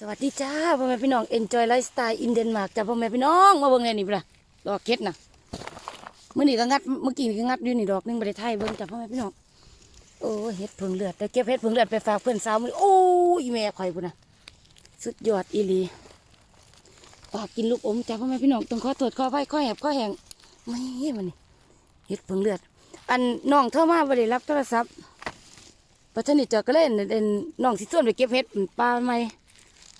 สวัสดีจ้าพ่อแม่พี่น้อง enjoy lifestyle in Denmark จ้าพ่อแม่พี่น้องมาเบิ่งแนนี่ป่ะดอกเก็ดนะเมื่อนี้ก็งัดเมื่อกี้นี่ก็งัดอยู่นี่ดอกหนึงบ่ได้ไทยเบิ่งจ้าพ่อแม่พี่น้องโอ้เห็ดผึ่งเลือดแต่เก็บเห็ดผึ่งเลือดไปฝากเพื่อนสาวมือโอ้ยแม่ข่อยพุ่นนะสุดยอดอีลีฝากกินลูกอมจ้าพ่อแม่พี่น้องต้องขอโทษขออภัยขอแหบข้อแหงไม่มันนี่เห็ดผึ่งเลือด อันน้องโทรมาบ่ได้รับโทรศัพท์ปัจจุบันเจอก็เล่นเล่นน้องสิส่วนไปเก็บเห็ดปลาใหม่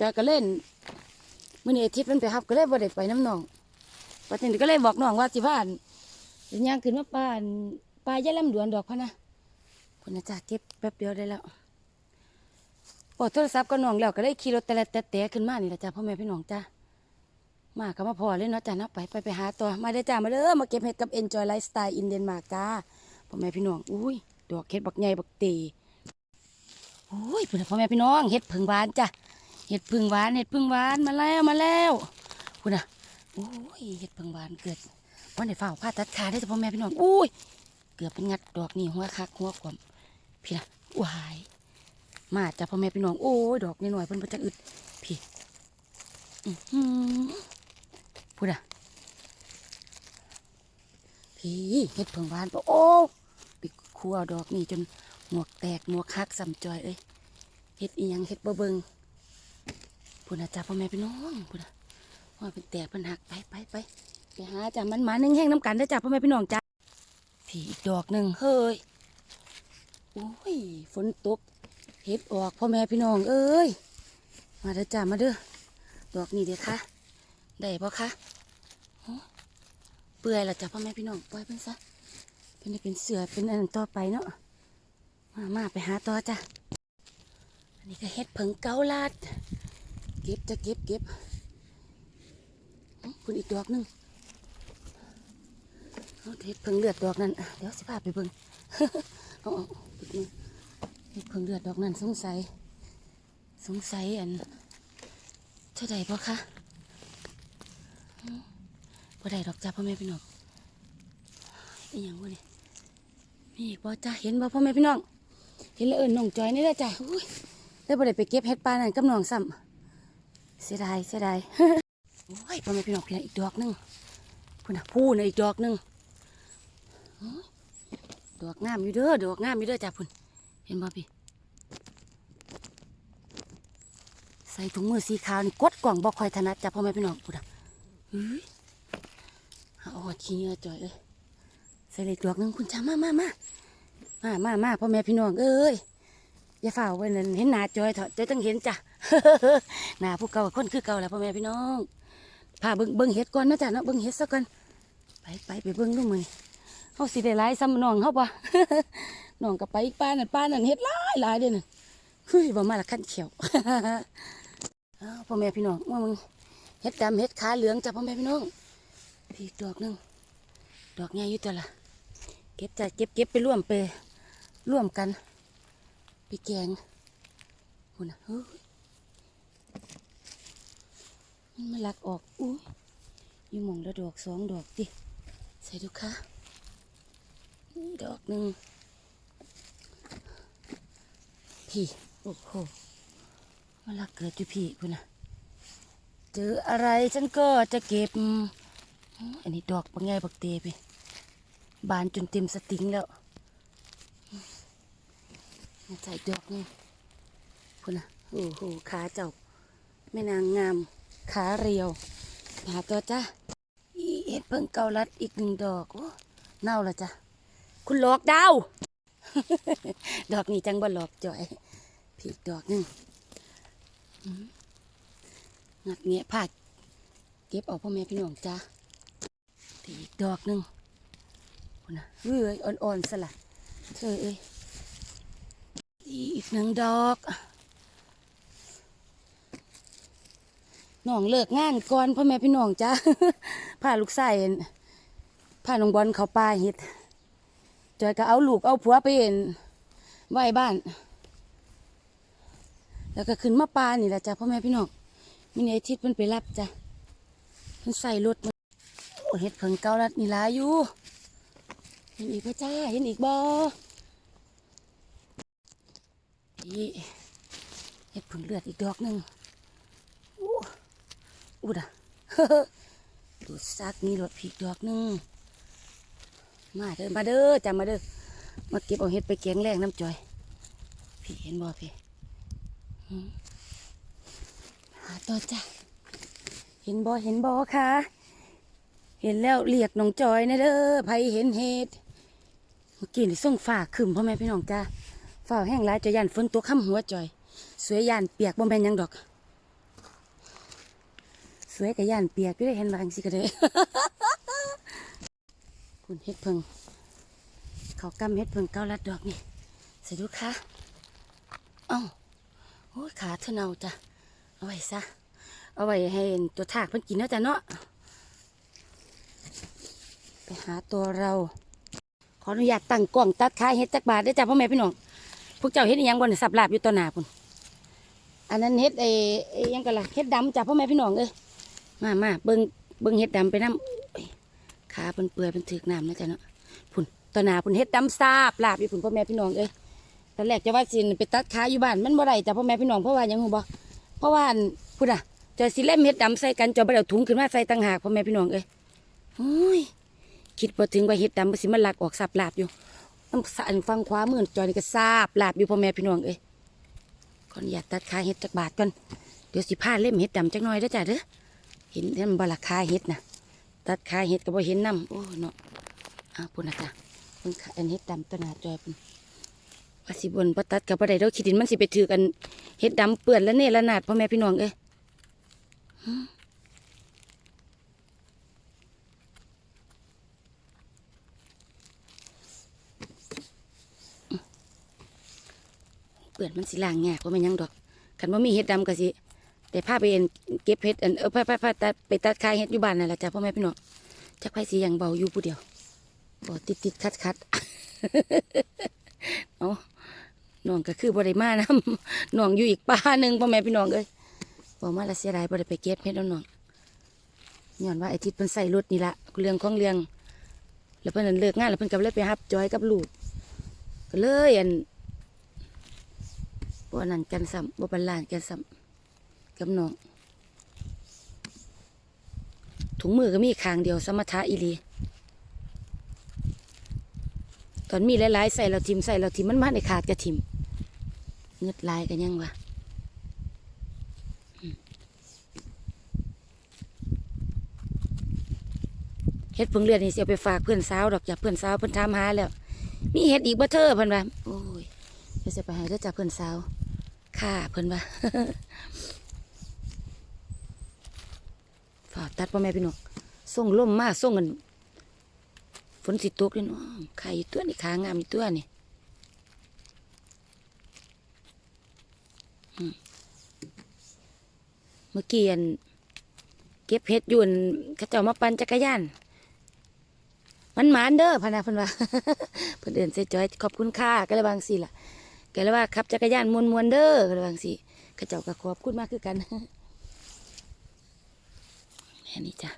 จอยก็เล่นมื่อนี้อาทิตย์มันไปฮับก็เลยบ่ได้ไปน้ำหนองปัจจุบันก็เลยบอกน้องว่าสิพานสิย่างขึ้นมาป่านปลายะลำดวนดอกพะนะพนะจ้าเก็บแป๊บเดียวได้แล้วปอดโทรศัพท์ก็น้องแล้วก็เลยขี่รถแต่ละแต่แต่ขึ้นมานี่ละจ้าพ่อแม่พี่น้องจ้ามาก็มาพอเลยเนาะจ้าเนาะไปไปไปหาตัวมาได้จ้ามาเด้อมาเก็บเห็ดกับ Enjoy Lifestyle in Denmark จ้าพ่อแม่พี่น้องอุ้ยดอกเห็ดบักใหญ่บักเตโอ้ยพุ่นนะพ่อแม่พี่น้องเห็ดผึ่งบานจ้า เห็ดพึ่งหวานเห็ดพึ่งหวานมาแล้วมาแล้วคุณน่ะโอ้ยเห็ดพึ่งหวานเกิดวันไหนฝ้าผ้าตัดขาได้แต่พ่อแม่พี่น้องอุ้ยเกือบเป็นงัดดอกนี่หัวคักหัวขวมพี่นะวายมาจ้ะพ่อแม่พี่น้องโอ้ยดอกนี่หน่อยเพิ่นบ่จักอึดพี่พูดอะพี่เห็ดพึ่งหวานปะโอ้ไปคั่วดอกนี่จนหมวกแตกหมวกคักสำจอยเอ้ยเห็ดอีหยังเห็ดบ่เบิง พูดนะจ้าพ่อแม่พี่น้องพูดนว่าเป็นแตกเป็นหักไปไปไปไปหาจ้ามันมาหนึ่งแห้งน้ำกันได้จ้าพ่อแม่พี่น้องจ้าผีอีกดอกหนึ่งเฮ้ยโอ้ยฝนตกเห็ดออกพ่อแม่พี่น้องเอ้ยมาเด้อจ้ามาเด้อดอกนี้เด้อค่ะได้ปะคะเปื่อยและจ้าพ่อแม่พี่น้องปล่อยเป็นซะเป็นเป็นเสือเป็นอันต่อไปเนาะมามาไปหาต่อจ้าอันนี้ก็เห็ดเผิงเกาลัด เก็บจะเก็บเก็บคุณอีกดอกหนึงเอาเห็ดเพิ่งเลือดดอกนั้นเดี๋ยวสิพาไปเบิ่งเอาเอาเห็ดเพิ่งเลือดดอกนั้นสงสัย สงสัยอันเท่าใดบ่คะอื้อบ่ได้ดอกจ้าพ่อแม่พี่น้องอีหยังวะนี่มีอีกบ่จ้าเห็นบ่พ่อแม่พี่น้องเห็นแล้วเอิญน้องจอยนี่แหละจ้าอุ้ยได้บ่ได้ไปเก็บเห็ดปลานั่นกับน้องซ้ำ เสียดายเสียดายโอ้ยพ่อแม่พี่น้องพี่น้องอีกดอกหนึงพุ่นะพูนะอีกดอกหนึงดอกงามอยู่เด้อดอกงามอยู่เด้อจ้าพุ่นเห็นบ่พี่ใส่ถุงมือสีขาวนี่กดกล่องบ่ค่อยถนัดจ้าพ่อแม่พี่น้องพุ่นนะเฮ้ยเอาอดขี้เหงื่อจ่อยเอ้ยใส่เลยอีกดอกหนึงคุณจ้ามามามามามามาพ่อแม่พี่น้องเอ้ยอย่าฝ่าไว้นั่นเห็นหน้าจอยเถอะจอยต้องเห็นจ้ะ หน้าผู้เก่าคนคือเก่าแล้วพ่อแม่พี่น้องพาเบิ่งเบิ่งเห็ดก่อนนะจ๊ะเนาะเบิ่งเห็ดซะก่อนไปไปไปเบิ่งดูมือเฮาสิได้หลายซ้ำน้องเฮาปะน้องก็ไปอีกป้านั่นป้านั่นเห็ดหลายหลายเด้อน่ะเฮ้ยบ่มาละขั้นเขียวพ่อแม่พี่น้องว่ามึงเห็ดดำเห็ดขาเหลืองจ้ะพ่อแม่พี่น้องพี่ดอกหนึงดอกใหญ่อยู่ตัวละเก็บจ้ะเก็บเก็บไปร่วมไปร่วมกันไปแกงคุณนะเฮ้ย มันมาลักออกอุ้ยอยู่หมองละดอกสองดอกดิใส่ดูค่ะนี่ดอกหนึ่งพี่โอ้โหมาลักเกิดอยู่พี่คุณนะเจออะไรฉันก็จะเก็บ อันนี้ดอกบางไงบักเตไปบานจนเต็มสติงแล้วน่าใจดอกนี่พุ่นนะโอ้โหขาเจ้าแม่นางงาม ขาเรียว หาตัวจ้าอีเห็ดเพิ่งเกาลัดอีกหนึ่งดอกโอ้เน่าละจ้ะคุณหลอกดาว ดอกนี้จังบ่หลอกจ่อยผีกดอกหนึ่งงัดเงี้ยผาดเก็บออกพ่อแม่พี่น้องจ้าผีกดอกหนึ่งพุ่นนะเอ้ยอ่อนๆสละเธอเอ้ยอีกหนึ่งดอก น้องเลิกงานก่อนพ่อแม่พี่น้องจ้าพาลูกชายอั่พาน้องบอลเขาป่าเฮ็ดจอยก็เอาลูกเอาผัวไปเห็นไหวบ้าน แล้วก็ขึ้นมาป่านี่แหละจ้าพ่อแม่พี่น้องมีในทิศเพิ่นไปรับจ้ะเพิ่นใส่รถเฮ็ดเพิ่งเก่าแล้วนี่ลายอยู่เห็นอีกไหมจ้าเห็นอีกบ่นี่เห็ดผึ่งเลือดอีกดอกหนึ่ง อุดอะดูซักนี่รถผีดอกหนึงมาเด้อมาเด้อจำมาเด้อมาเก็บเอาเห็ดไปแกงแรงน้ำจอย พี่เห็นบ่พี่หาต่อจ้ะเห็นบ่เห็นบ่ค่ะเห็นแล้วเรียกน้องจอยนะเด้อไผเห็นเห็ดเมื่อกี้นี่ส่งฝากขึ้นพ่อแม่พี่น้องจ้าฝ้าแห้งหลายจะยันฝนตัวค่ำหัวจอย สวยยานเปียกบ่แม่นยังดอก สวยกับย่านเปียกก็ได้เห็นบางสิก็ได้คุณเฮ็ดเพิงเขากำเฮ็ดเพิงเก้าลัดดอกนี่สวัสดีค่ะเอ้าโอ้ยขาเธอเนาจ้ะเอาไว้ซะเอาไว้ให้ตัวทากเพิ่นกินเนาะจ้ะเนาะไปหาตัวเรา ขออนุญาตตั้งกล้องตัดขาเฮ็ดจักบาทได้จ้ะพ่อแม่พี่น้องพวกเจ้าเฮ็ดยังบนสับลาบอยู่ต่อหน้าพุ่นอันนั้นเฮ็ดไอ้ไอ้หยังกันล่ะเฮ็ดดำจ้ะพ่อแม่พี่น้องเอ้ย มามาเบิ่งเบิ่งเห็ดดำไปน้ำขาเพิ่นเปื่อยเพิ่นถึกน้ำนะจ๊ะเนาะพุ่นตอนหนาพุ่นเห็ดดำซาบลาบอยู่พุ่นพ่อแม่พี่น้องเอ้ยตอนแรกจะว่าสิไปตัดขาอยู่บ้านมันบ่ได้จ้ะพ่อแม่พี่น้องเพราะว่ายังหูบ่เพราะว่าพุ่นอะจะสิเล่มเห็ดดำใส่กันจะบ่ได้เอาถุงขึ้นมาใส่ต่างหากพ่อแม่พี่น้องเอ้ยโอ้ยคิดบ่ถึงว่าเห็ดดำมันสิมันหลักออกสับลาบอยู่น้ำสอันฟังขวามือจอยนี่ก็ซาบลาบอยู่พ่อแม่พี่น้องเอ้ยขออนุญาตตัดขาเห็ดจักบาทก่อนเดี๋ยวสิพาเล่มเห็ดดำจักหน่อยเด้อจ้ะเด้อ เห็นเห็นบราคาเห็ดนะตัดขาเห็ดก็บ่เห็นน้ำโอ้เนาะอ้าวปุ่นนะจ๊ะเพิ่นขาอันเห็ดดำต้นหาจอยปุ่นว่าสิบนบ่ตัดกับบ่ได้ดอกขี้ดินมันสิไปถือกันเห็ดดำเปื้อนแล้วเนี่ยละนาดพ่อแม่พี่น้องเอ้ยเปื้อนมันสิล้างยากว่ามันยังดอกคันว่ามีเห็ดดำก็สิ แต่พาไปเอ็นเก็บเห็ดอันเออพาพาพาตัดไปตัดคายเห็ดอยู่บ้านนั่นแหละจ้ะพ่อแม่พี่น้องจักไผสีอย่างเบาอยู่ผู้เดียวบ่ติดติดคัดคัดเอาน้องก็คือบ่ได้มานํน้องอยู่อีกป่าหนึ่งพ่อแม่พี่น้องเอ้ยบ่มาละเสียดายบ่ได้ไปเก็บเห็ดแล้วน้องย้อนว่าไอ้ทิศเพิ่นใส่รถนี่ละเรื่องของเรื่องแล้วเพิ่นนั่นเลิกงานแล้วเพิ่นก็เลยไปรับจอยกับลูกก็เลยอันบ่นั่นกันซ้ำบ่บรรลานกันซ้ำ กับน้องถุงมือก็มีข้างเดียวสมถะอีลีตอนมีหลายๆใส่เราทิมใส่เราทิมมันมาในขาดกระทิมเงืดลายกันยังวะเฮ็ดเพิ่งเลือดนี่เสียไปฝากเพื่อนสาวดอกจากเพื่อนสาวเพื่อนถามหาแล้ว มีเฮ็ดอีกบ่เธอเพิ่นว่าโอ้ยเดี๋ยวจะไปให้เด้อจากเพื่อนสาวค่ะเพิ่นว่า ฝาตัดพ่อแม่พี่น้องส่งล่มมาส่งกันฝนสิตกเลยเนาะไข่ตัวนี่ขางามอีตัวนี่เมื่อกี้อันเก็บเพชรยู่อันเขาเจ้ามาปั่นจักรยาน มันหมานเด้อพนะเพิ่นว่าเพิ่นเดินเสยจอยขอบคุณค่าก็เลยบางสิล่ะก็เลยว่าขับจักรยานมวนมวนเด้อก็เลยบางสิเขาเจ้าก็ขอบคุณมากคือกัน แค่นี้จ้ะ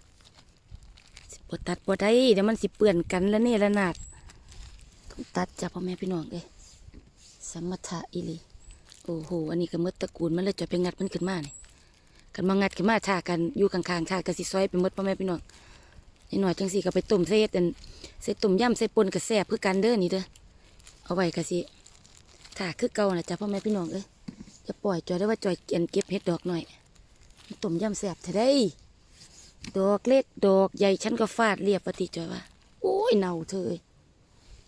สิบตัดบ่ได้เดี๋ยวมันสิเปื่อนกันแล้วนี่ละนาดต้องตัดจ้ะพ่อแม่พี่น้องเอ้ยสมถะอีหลีโอ้โหอันนี้ก็มดตระกูลมันเลยจะไปงัดมันขึ้นมานี่กันมางัดขึ้นมาท่ากันอยู่ข้างๆท่ากันสิซอยไปมดพ่อแม่พี่น้องนิดหน่อยจังสิก็ไปต้มใส่เฮ็ดอันใส่ต้มย่ำใส่ปนกับแซ่บเพื่อกันเด้อนี่เด้อเอาไว้ก็สิท่าคือเก่านะจ้ะพ่อแม่พี่น้องเอ้ยจะปล่อยจอยได้ว่าจอยเก็นเก็บเห็ดดอกหน่อยต้มย่ำแซ่บเท่าได้ ดอกเล็กดอกใหญ่ฉันก็ฟาดเรียบปฏิจอยว่าโอ้ยเน่าเธอ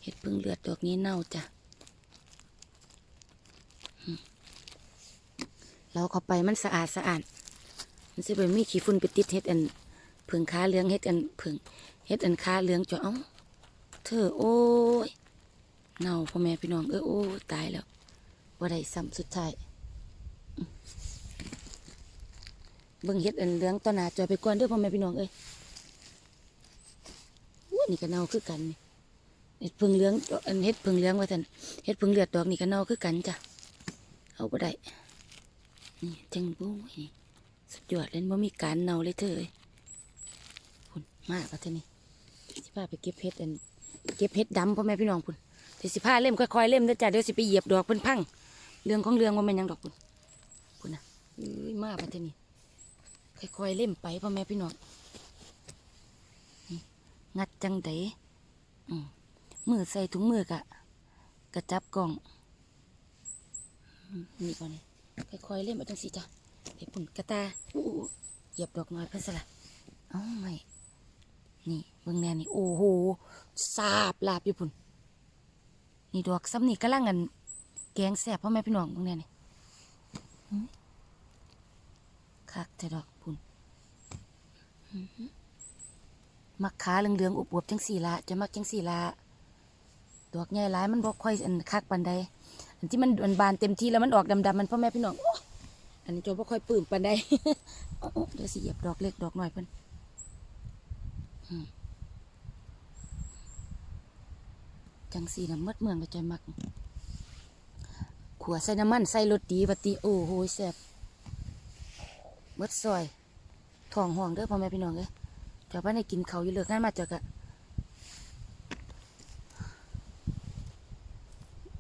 เห็ดพึ่งเลือดดอกนี้เน่าจ้ะเราเข้าไปมันสะอาดสะอาดมันจะไปมีขี้ฝุ่นไปติดเห็ดอันผึ่งค้าเหลืองเห็ดอันผึ่งเห็ดอันค้าเหลืองจ้ะเอ้าเธอโอ้ยเน่าพ่อแม่พี่น้องเออโอ้ตายแล้วว่าได้ซ้ำสุดท้าย เบิ่งเฮ็ดอันเหลืองต่อหนาจอยไปก่อนเด้อพ่อแม่พี่น้องเอ้ยอู้นี่ก็เน่าคือกันนี่เฮ็ดพึ่งเหลืองอันเฮ็ดพึ่งเหลืองว่าซั่นเฮ็ดพึ่งเลือดดอกนี่ก็เน่าคือกันจ้ะเอาบ่ได้นี่จังบู้ยสุดยอดเลยบ่มีการเน่าเลยเธอเอ้ยพุ่นมากว่าเท่านี้สิพาไปเก็บเฮ็ดอันเก็บเฮ็ดดำพ่อแม่พี่น้องพุ่นเดี๋ยวสิพาเล่มค่อยๆเล่มเด้อจ้ะเดี๋ยวสิไปเหยียบดอกเพิ่นพังเรื่องของเรื่องว่าม่นยังดอกพุ่นพุ่นน่ะเอ้ยมากว่าเท่านี้ ค่อยๆเล่มไปพ่อแม่พี่น้องงัดจังไดอืมมือใส่ถุงมือกะกระจับกล่องนี่ก่อนค่อยๆเล่มเอาจังสิจ้ะไอ้ปุ่นกระตาเหยียบดอกน้อยเพิ่นสละเอ้าไม่นี่เบิ่งแนนี่โอ้โหสาบลาบอยู่ปุ่นนี่ดอกซ้ำนี่กำลังกันแกงแซ่บพ่อแม่พี่น้องเบิ่งแนนี่ คักแต่ดอกพุ่นมักขาเหลืองๆอุบวบจังสี่ละจะมักจังสี่ละดอกใหญ่หลายมันบ่ค่อยอันคักปานใดอันที่มันมันบานเต็มที่แล้วมันออกดำๆมันพ่อแม่พี่น้องอันนี้โจบ่ค่อยปื้มปานใดเดี๋ยวสิเหยียบดอกเล็กดอกหน้อยเพิ่นอืมจังสี่น่ะหมดเมืองก็จะมัก ขัวใส่น้ำมันใส่รสดีวัติโอ้โหแซ่บ มดซอยทองห่วงเด้อพ่อแม่พี่น้องเอ้ยเจ้าบ้านให้กินเขาอยู่เลิกงานมาเจ้ากะ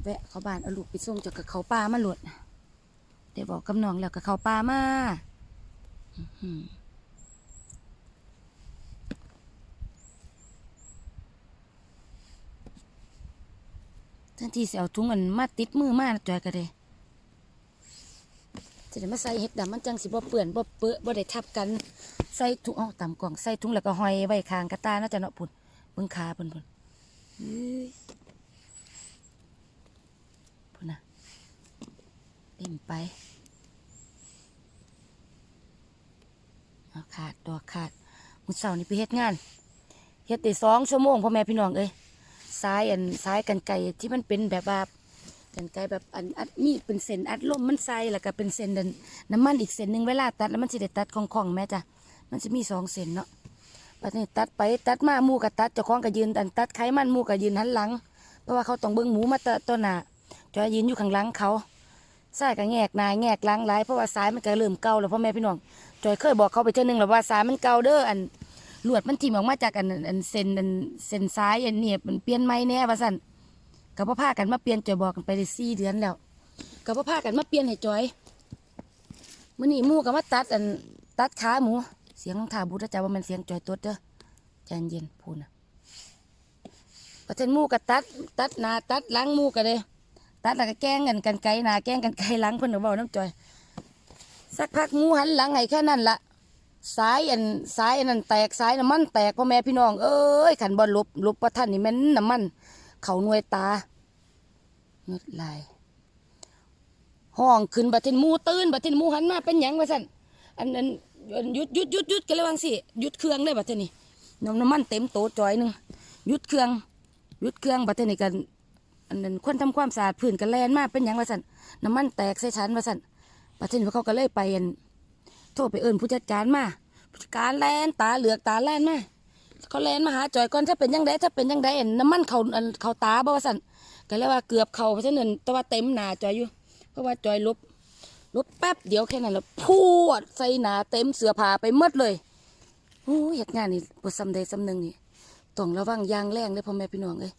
แวะเขาบ้านเอาลูกไปส่งเจ้ากับเขาปลามาหลดได้บอกกับน้องแล้วกับเขาปลามาทันทีเสียวถุงอันมาติดมือมาจอยกันเลย จะได้มาใส่เห็ดดำมันจังสิบ่เปื่อนบ่เปื้อบ่ได้ทับกันใส่ถุงเอาตามกล่องใส่ถุงแล้วก็ห้อยไว้คางกระตาน่าจะเนาะพุ่นเบิ่งขาเพิ่นพุ่นเอ้ยพุ่นนะเต็มไปเอาขาดดอกขาดมื้อเช้านี่ไปเฮ็ดงานเฮ็ดได้สองชั่วโมงพ่อแม่พี่น้องเอ้ยสายอันสายกันไก่ที่มันเป็นแบบว่า กันไกลแบบอันอัดมีดเป็นเส้นอัดลมมันใส่แล้วก็เป็นเส้นน้ำมันอีกเส้นหนึ่งเวลาตัดแล้วมันสิได้ตัดของของๆแม่จ้ะมันจะมีสองเส้นเนาะปัดนี้ตัดไปตัดมาหมูกับตัดเจ้าของก็ยืนอันตัดไขมันหมูก็ยืนหันหลัง เพราะว่าเขาต้องเบิ้งหมูมาตะต้นหน้าจอยยืนอยู่ข้างหลังเขาสายก็แงกนายแงกหลังหลายเพราะว่าสายมันก็เริ่มเก่าแล้วพ่อแม่พี่น้องจอยเคยบอกเขาไปเท่านึงแล้วว่าสายมันเก่าเด้ออันลวดมันทิ่มออกมาจากอันอันเส้นอันเส้นซ้ายอันเนี่ยมันเปลี่ยนไม้แน่ว่าสั่น กับพ่อพากันมาเปลี่ยนจอยบอกกันไปได้สี่เดือนแล้วกับพ่อพากันมาเปลี่ยนให้จอยมื่อนี้หมูกับมาตัดอันตัดขาหมู เสียงของท่าบุตรจ้าว่ามันเสียงจอยตัวเด้อใจเย็นพูนะประเทศหมูกับตัด ตัดนาตัดล้างหมูกันเลยตัดแล้วก็แกล้งกันกันไกลนาแกล้งกันไกลหลังเพิ่นก็บอกน้ำจอย สักพักหมูหันหลังไงแค่นั้นละสายอันสายอันนั้นแตกสายน้ำมันแตกพ่อแม่พี่น้องเอ้ยขันบอลลบลบประท่านนี่แม่นน้ำมัน เขาหน่วยตาเงืดลายห้องขึ้นบัดเทนมูตื่นบัดเทนมูหันมาเป็นหยังวะสันอันอันอันหยุดหยุดหยุดหยุดกันเลยวังสิหยุดเครื่องเลยบัดเทนนี่น้ำน้ำมันเต็มโตะจอยหนึ่งหยุดเครื่องหยุดเครื่องบัดเทนนี่กันอันนั้นคนทำความสะอาดพื้นกันแลนมาเป็นหยังวะสันน้ำมันแตกใส่ชั้นวะสันบัดเทนเขาก็เลยไปอันโทรไปเอิญผู้จัดการมาผู้จัดการแลนตาเหลือกตาแลนมา เขาแลนมาหาจอยก่อนถ้าเป็นยังไงถ้าเป็นยังไงเห็นน้ำมันเขาเขาตาบ่ว่าสั่นก็เลยว่าเกือบเขาเพราะฉะนั้นแต่ว่าเต็มหนาจอยอยู่ เพราะว่าจอยลบลบแป๊บเดียวแค่นั้นแล้วพูดใส่หนาเต็มเสื้อผ้าไปหมดเลยโอ้ยเหตุงานนี่บทสำใดสำหนึ่งนี่ต้องระวังยางแรงเลยพ่อแม่พี่น้องเอ้ย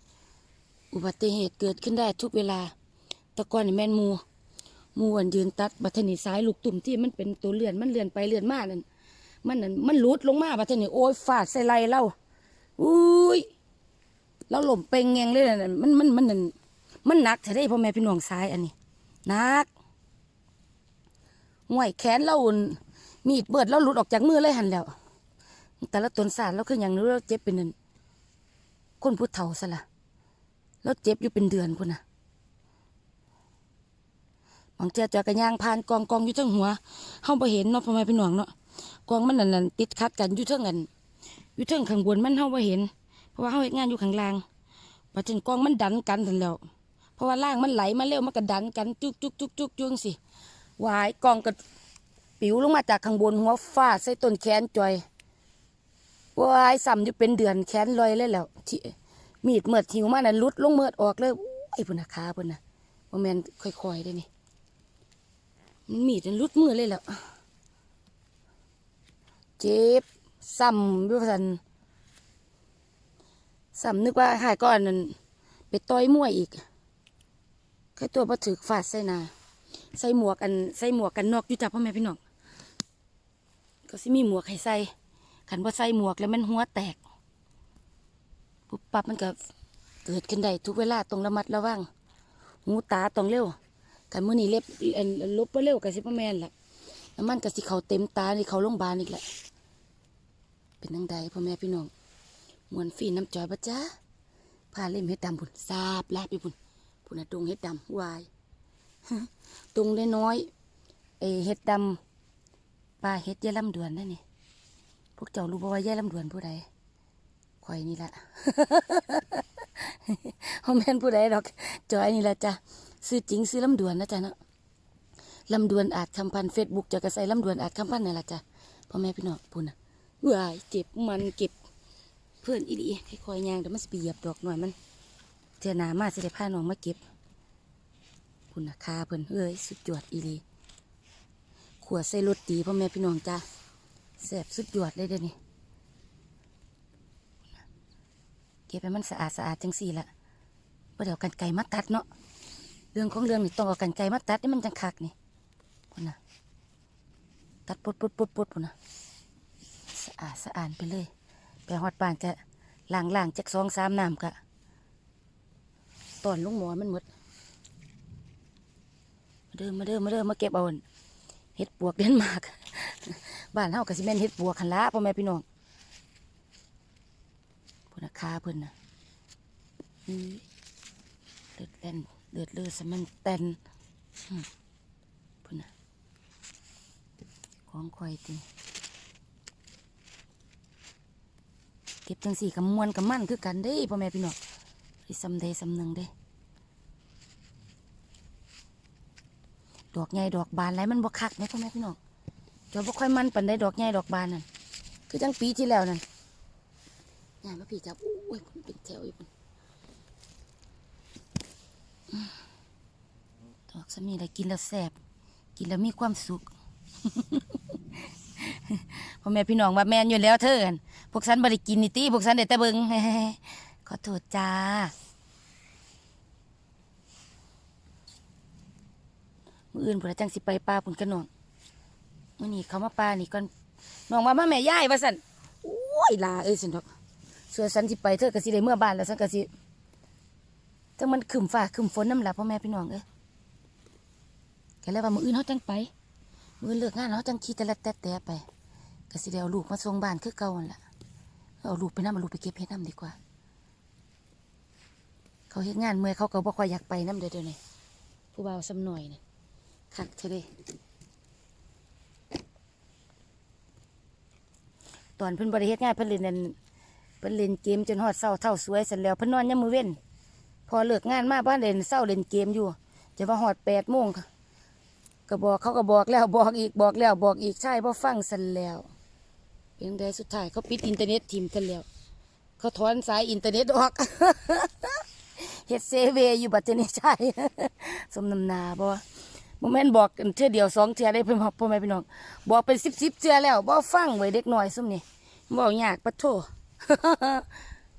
อุบัติเหตุเกิดขึ้นได้ทุกเวลาตะกอนนี่แม่นหมูมูอันยืนตัดบัตรนีซ้ายลูกตุ่มที่มันเป็นตัวเลื่อนมันเลื่อนไปเลื่อนมานั่น มันนั่นมันหลุดลงมาบัดนี้โอ้ยฟาดใส่ไหลเราอุ้ยเราหล่มเป่งแงงเลยนะมันมันมันนั่นมันหนักแท้ได้พ่อแม่พี่น้องซ้ายอันนี้หนักห่วยแขนเราอุ่นมีดเบิดเราหลุดออกจากมือเลยหันแล้วแต่ละตนสารเราคืออย่างนี้เราเจ็บเป็นนั่นคนผู้เฒ่าซะละเราเจ็บอยู่เป็นเดือนพุ่นนะบางเจ้าจอยกระย่างผ่านกองกองอยู่ทั้งหัวเฮาบ่เห็นเนาะพ่อแม่พี่น้องเนาะ กองมันนั่นนั่นติดคัดกันอยู่เทิงกันอยู่เทิงข้างบนมันเฮาบ่เห็น เพราะว่าเฮาเฮ็ดงานอยู่ข้างล่างปัจจุบันกองมันดันกันทันแล้ว เพราะว่าล่างมันไหลมาเร็วมันก็ดันกันจุกจุกจุกจุกจุกสิวายกองก็ปิวลงมาจากข้างบนหัวฟาดใส่ต้นแขนจอยวายซ้ำอยู่เป็นเดือนแขนลอยเลยแล้วที่มีดเมือดหิวมานั่นลุดลงเมือดออกเลยไอ้พุ่นนะขาพุ่นน่ะบ่แม่นค่อยๆได้นี่มันมีดมันลุดมือเลยแล้ว เจ็บซ้ำด้วยสันซ้ำนึกว่าหายก้อนนั้นไปต่อยมวยอีกแค่ตัวพอถือฟาดใส่นาใส่หมวกอันใส่หมวกกันนอกอยู่จ้ะพ่อแม่พี่น้องก็สิมีหมวกให้ใส่ขันว่าใส่หมวกแล้วมันหัวแตกปุ๊บปั๊บมันก็เกิดขึ้นได้ทุกเวลาต้องระมัดระวังหูตาต้องเร็วกันมื่อนี้เล็บลบบ่เร็วกับสิบ่แม่นล่ะแล้วมันก็สิเขาเต็มตานี่เขาโรงพยาบาลอีกแหละ เป็นนังใดพ่อแม่พี่น้องมวนฟีน้ำจอยปะจ้าพาเล่มเฮ็ดดำพุ่นซาบลาบไปพุ่นพุ่นนะตรงเฮ็ดดำวายตรงได้น้อยๆเอเฮ็ดดำปลาเฮ็ดยายลำดวนนั่นนี่พวกเจ้ารู้บ่ว่ายายลำดวนผู้ใดข่อยนี่ละเขาแม่นผู้ใดดอก จอยนี่ละจ้ะซื้อจริงซื้อลำดวนนะจ๊ะเนาะลำดวนอาจคำพันเฟซบุ๊กจะกระใส่ลำดวนอาจคำพันนี่ละจ้ะพ่อแม่พี่น้องปุ่นนะ วายเจ็บมันเก็บเพื่อนอีดีค่อยๆยางเดี๋ยวมันสปเหยียบดอกหน่อยมันเจอหนามาสิได้พาน้องมาเก็บคุณนะคาเพิ่อนเอ้ยสุดยอดอีหลีขวดใส่รถดีพ่อแม่พี่น้องจ้าแซ่บสุดยอดเลยเดี๋ยวนี้เก็บให้มันสะอาดสะอาดจังสี่ละว่าเดี๋ยวกันไก่มาตัดเนาะเรื่องของเรื่องนี่ต้องเอากันไก่มาตัดนี่มันจังคักนี่พุ่นะตัดปุดปุดปุดปุดพุ่นนะ สะอาดสะอาดไปเลย ไปฮอดบ้านจะล้างล้างจักสองสามน้ำกะตอนลุงหมอมันหมดมาเด้อมาเด้อมาเด้อมาเก็บเอาเห็ดปวกเดนมาร์กบ้านเฮาก็สิแม่นเห็ดปวกคันละพ่อแม่พี่น้องพุ่นคาเพิ่นน่ะเลือดแล่นเลือดเลือดสมันแตนพุ่นน่ะของข่อยติ เก็บจังสี่กับมวนกับมันคือกันเด้พ่อแม่พี่น้องที่สำเดสำหนึงเด้ ดอกใหญ่ดอกบานไรมันบ่คักไหมพ่อแม่พี่น้องจอบ่ค่อยมันปันได้ดอกใหญ่ดอกบานนั่นคือจังปีที่แล้วนั่นยายมาพี่จับอุ้ยเป็นแถวอยู่พุ่นดอกสมีได้กินแล้วแซ่บกินแล้วมีความสุข พ่อแม่พี่น้องว่าแม่นอยู่แล้วเธออั่นพวกฉันบ่ได้กินนี่ติพวกฉันได้แต่เบิงขอโทษจ้ามืออื่นพุ่นละจังสิไปป่าพุ่นกันน้องมื่อนี้เขามาป่านี่ก่อนน้องว่ามาแม่ย่ายว่าสันโอ้ยลาเอ้ยสันดอกส่วนสันสิไปเธอก็สิได้เมื่อบ้านแล้วสันก็สิจังมันขึ้นฟ้าขึ้นฝนน้ำหลับพ่อแม่พี่น้องเอ้ยแกเลยว่ามืออื่นเขาจังไปมือเลิกงานเขาจังขี่แต่ละแต่แต่ไป ก็สิได้เอาลูกมาส่งบ้านคือเก่าหั่นล่ะเอาลูกไปน้ำเอาลูกไปเก็บเห็ดน้ำดีกว่า เขาเฮ็ดงานเมื่อยเขาก็บอกว่าอยากไปน้ำเดียวเดี๋ยวนี้ผู้บ่าวซ้ำหน่อยนี่คักเธอเด้ตอนเพิ่นบริเฮ็ดงานเพิ่นเล่นนั่นเพิ่นเล่นเกมจนฮอดเศร้าเท่าสวยเสร็จแล้วเพิ่นนอนยามมื้อเว้นพอเลิกงานมาบ้านเล่นเศร้าเล่นเกมอยู่ จะว่าฮอดแปดโมงค่ะก็บอกเขาก็บอกแล้วบอกอีกบอกแล้วบอกอีกใช่บ่ฟังสันแล้ว ยังใดสุดท้ายเขาปิดอินเทอร์เน็ตทิมกันแล้วเขาถอนสายอินเทอร์เน็ตออกเฮ็ดเซเวอยู่บัดนี้ใช่สมนำนาบ่บ่แม่นบอกเทื่อเดียวสองเทื่อได้เพิ่นพ่อแม่พี่น้องบอกเป็นสิบสิบเทื่อแล้วบ่ฟังไว้เด็กน้อยซุ่มนี่บ่ยากปะโถ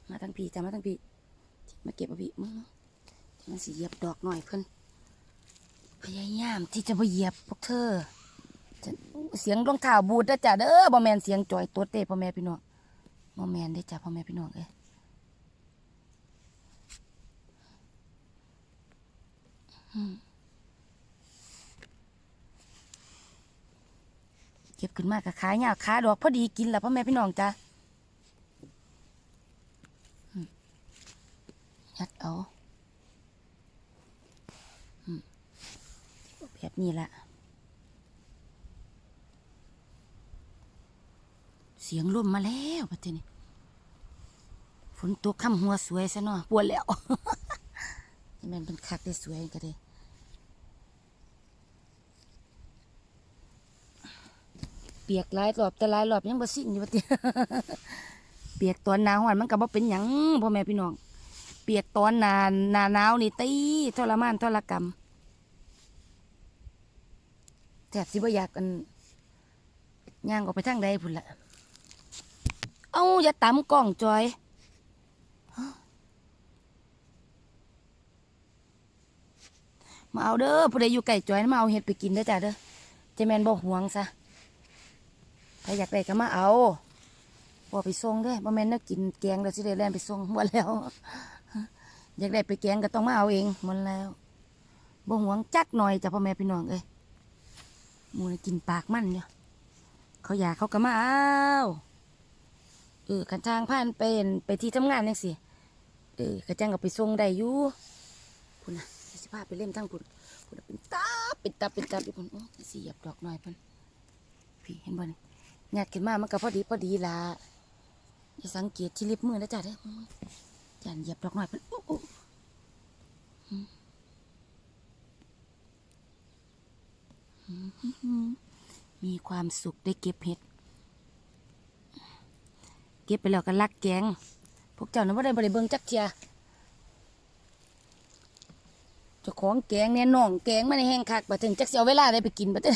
มาทั้งพี่จ้ามาทั้งพี่มาเก็บเอาพี่มึงมันสิเหยียบดอกหน่อยเพิ่นพยายามที่จะบ่เหยียบพวกเธอ เสียงรองเท้าบูดนะจ้ะเด้อบ่แม่นเสียงจ่อยตัวเต้พ่อแม่พี่น้องบ่แม่นเด้จ้ะพ่อแม่พี่น้องเอ้ยเก็บขึ้นมากับขายยากขาดอกพอดีกินแล้วพ่อแม่พี่น้องจ้ะยัดเอาแบบนี้ละเสียงลมมาแล้วประเทศนี้ฝนตกค่ำหัวสวยซะเนาะปวดแล้วนี่มันเป็นคักได้สวยก็ได้เปียกหลายรอบแต่หลายรอบยังบ่สิ้นอยู่ว่าติเปียกตอนหนาวหอนมันก็บ่เป็นหยังพ่อแม่พี่น้อง เปียกตอนหนาหนาหนาวนี่ตีทรมานทรกรรมแทบสิบ่อยากกันย่างออกไปทางใดพุ่นละ เอาอย่าตำกล้องจอย มาเอาเด้อผู้ใดอยู่ไก่จอยนะมาเอาเห็ดไปกินเด้อจ้าเด้อเจแมนบ่หวงซะใครอยากได้ก็มาเอาบ่ไปส่งเด้บ่แม่นนักกินแกงแล้วสิได้แล่นไปส่งหมดแล้ว อยากได้ไปแกงก็ต้องมาเอาเองหมดแล้วบ่หวงจักหน่อยจ้ะพ่อแม่พี่น้องเอ้ยมูนกินปากมันเนี่ยเขาอยากเขาก็มาเอา เออกันทางผ่านไปเห็นไปที่ทำงานจังซี่เออกระจังก็ไปส่งได้อยู่พุ่นน่ะสิพาไปเล่นทั้งพุ่นพุ่นเป็นตาเป็นตาเป็นตาอยู่พุ่นโอ้ยสิเหยียบดอกหน่อยพุ่นพี่เห็นบ่นี่หยาดขึ้นมามันก็พอดีพอดีละอย่าสังเกตที่ลิบมือนะจ๊ะเด้อจานหยียบดอกหน่อยพุ่นโอ้โอ้มีความสุขได้เก็บเห็ด ก็บไปแล้วก็ลักแกง พวกเจ้านั้นว่าได้บริเบิงจักเทียเจ้าของแกงเนี่ยน้องแกงมาในแห้งคักบัดถึงจักเสียเวลาได้ไปกินบัดเด้อ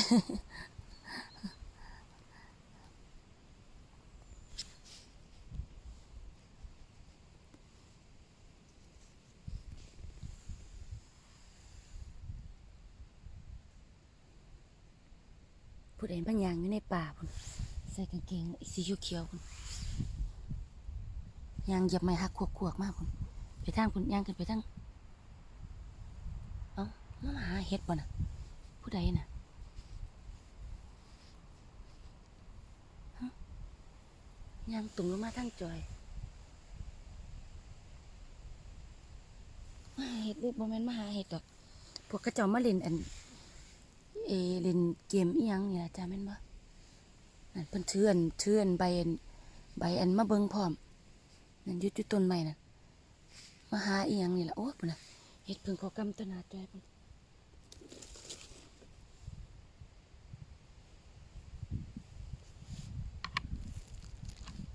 ผู้ใดบางอย่างอยู่ในป่าพุ่นใส่กางเกงสีเขียวๆพุ่น ยางเหยียบไม้หักขวกๆมากพุ่นไปทางพุ่นยางขึ้นไปทางเอ้ามาหาเห็ดบ่น่ะ ผู้ใดน่ะฮะยางตุ่มลงมาทางจอยมาเห็ดหรือบ่แม่นมาหาเห็ดดอก พวกกระเจ้ามาเล่นอัน เอเล่นเกมอีหยังนี่ล่ะจ้าแม่นบ่นั่นเพิ่นเทือนเทือนใบอันใบอันมาเบิ่งพร้อม นั่นยู่อยู่ต้นไม้นั่นมาหาอีหยังนี่ล่ะโอ้ยพุ่นน่ะเฮ็ดเพิ่งขากำตนนาจ้อยพุ่น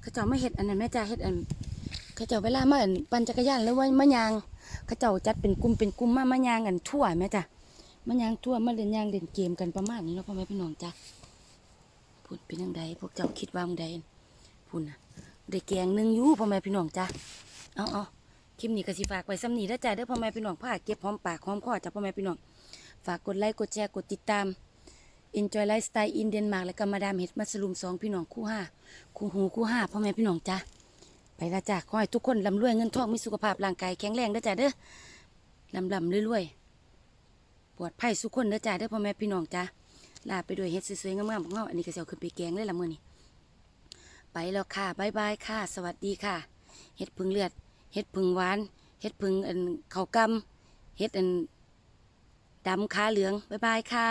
เขาเจ้าไมาเฮ็ดอันนั้นแม่จ้าเฮ็ดอันเขาเจ้าเวลามาอันปั่นจักรยานหรือว่ามายางเขาเจ้าจัดเป็นกลุ่มเป็นกลุ่มมามายางกันทั่วแม่จ้ามันยางทั่วมาเล่นยางเล่นเกมกันประมาณนี้เนาะพ่อแม่พี่น้องจ้ะพูดเป็นยังไงพวกเจ้าคิดว่าจังใดพูดนะ ได้แกงหนึ่งอยู่พ่อแม่พี่น้องจ้ะเอาเอาคลิปนี้ก็สิฝากไว้ซ้ำนี้แล้วจ้ะเด้อพ่อแม่พี่น้องผ้าเก็บหอมปากหอมคอจ้ะพ่อแม่พี่น้องฝากกดไลค์กดแชร์กดติดตาม Enjoy Lifestyle in Denmark และก็มาดามเฮ็ดมัสลุมสองพี่น้องคู่ห้าคู่หูคู่ห้าพ่อแม่พี่น้องจ้ะไปละจ้ะขอให้ทุกคนร่ำรวยเงินทองมีสุขภาพร่างกายแข็งแรงเด้จ้ะเด้อลำลำรวยๆปลอดภัยสุกคนเด้จ้าเด้อพ่อแม่พี่น้องจ้าลาไปด้วยเฮ็ดสวยๆงามๆของเราอันนี้ก็จะเอาขึ้นไปแกงเลยละมื้อนี้ ไปแล้วค่ะบายบายค่ะ สวัสดีค่ะเฮ็ดพึ่งเลือดเฮ็ดพึ่งหวานเฮ็ดพึ่งอันเขากำเฮ็ดอันดำขาเหลืองบายบายค่ะ